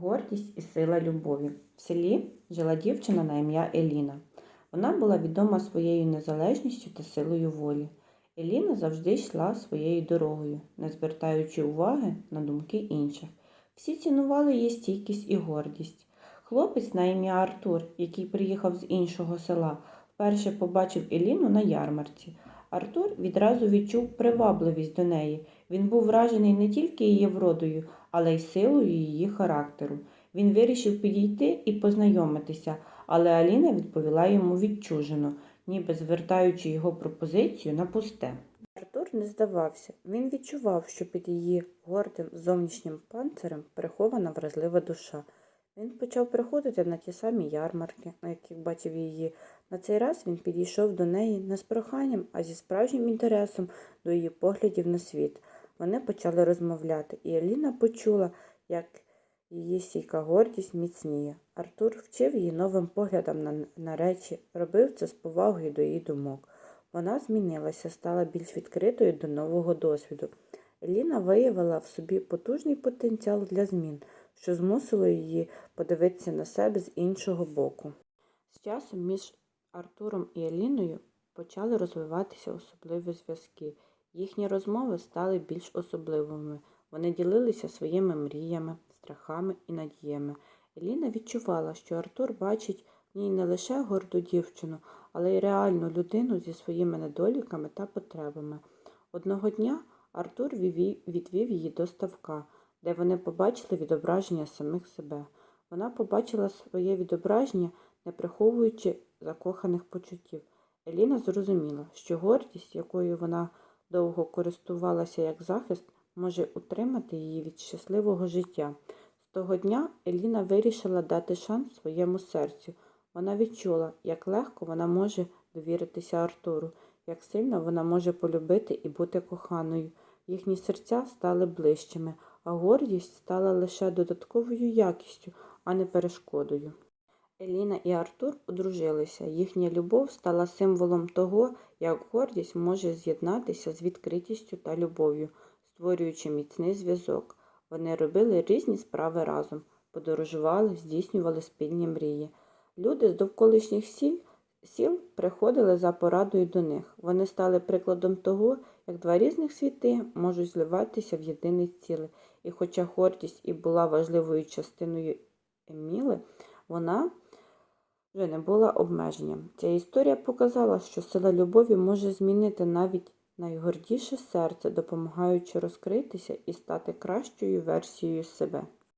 Гордість і сила любові. В селі жила дівчина на ім'я Еліна. Вона була відома своєю незалежністю та силою волі. Еліна завжди йшла своєю дорогою, не звертаючи уваги на думки інших. Всі цінували її стійкість і гордість. Хлопець на ім'я Артур, який приїхав з іншого села, вперше побачив Еліну на ярмарці. Артур відразу відчув привабливість до неї. Він був вражений не тільки її вродою, але й силою її характеру. Він вирішив підійти і познайомитися, але Аліна відповіла йому відчужено, ніби звертаючи його пропозицію на пусте. Артур не здавався. Він відчував, що під її гордим зовнішнім панцирем прихована вразлива душа. Він почав приходити на ті самі ярмарки, на яких бачив її. На цей раз він підійшов до неї не з проханням, а зі справжнім інтересом до її поглядів на світ. Вони почали розмовляти, і Еліна почула, як її стійка гордість міцніє. Артур вчив її новим поглядам на, на речі, робив це з повагою до її думок. Вона змінилася, стала більш відкритою до нового досвіду. Еліна виявила в собі потужний потенціал для змін, що змусило її подивитися на себе з іншого боку. З часом між Артуром і Еліною почали розвиватися особливі зв'язки. Їхні розмови стали більш особливими. Вони ділилися своїми мріями, страхами і надіями. Еліна відчувала, що Артур бачить в ній не лише горду дівчину, але й реальну людину зі своїми недоліками та потребами. Одного дня Артур відвів її до ставка, де вони побачили відображення самих себе. Вона побачила своє відображення, не приховуючи закоханих почуттів. Еліна зрозуміла, що гордість, якою вона довго користувалася як захист, може утримати її від щасливого життя. З того дня Еліна вирішила дати шанс своєму серцю. Вона відчула, як легко вона може довіритися Артуру, як сильно вона може полюбити і бути коханою. Їхні серця стали ближчими, а гордість стала лише додатковою якістю, а не перешкодою. Еліна і Артур одружилися. Їхня любов стала символом того, як гордість може з'єднатися з відкритістю та любов'ю, створюючи міцний зв'язок. Вони робили різні справи разом, подорожували, здійснювали спільні мрії. Люди з довколишніх сіл, сіл приходили за порадою до них. Вони стали прикладом того, як два різних світи можуть зливатися в єдине ціле. І хоча гордість і була важливою частиною Еміли, вона вже не була обмеженням. Ця історія показала, що сила любові може змінити навіть найгордіше серце, допомагаючи розкритися і стати кращою версією себе.